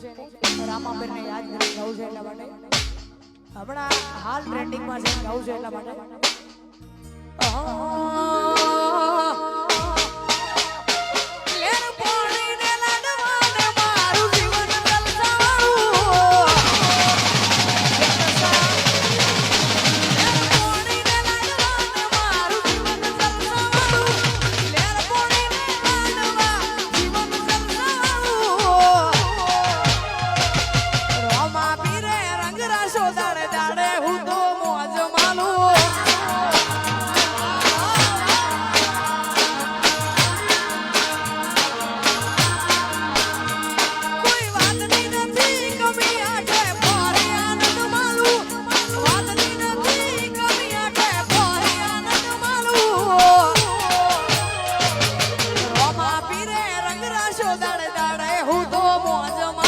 છે યાદ કરી ગાવું છે એટલા માટે. હમણાં હાલ ટ્રેન્ડિંગમાં છે ગાવું છે એટલા માટે. દાડે દાડે હું તો મોજમાં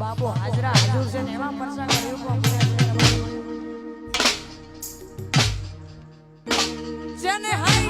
બાબો હાજરા હાજર છે ને એવા પરસા કર્યું પણ જેને હાઈ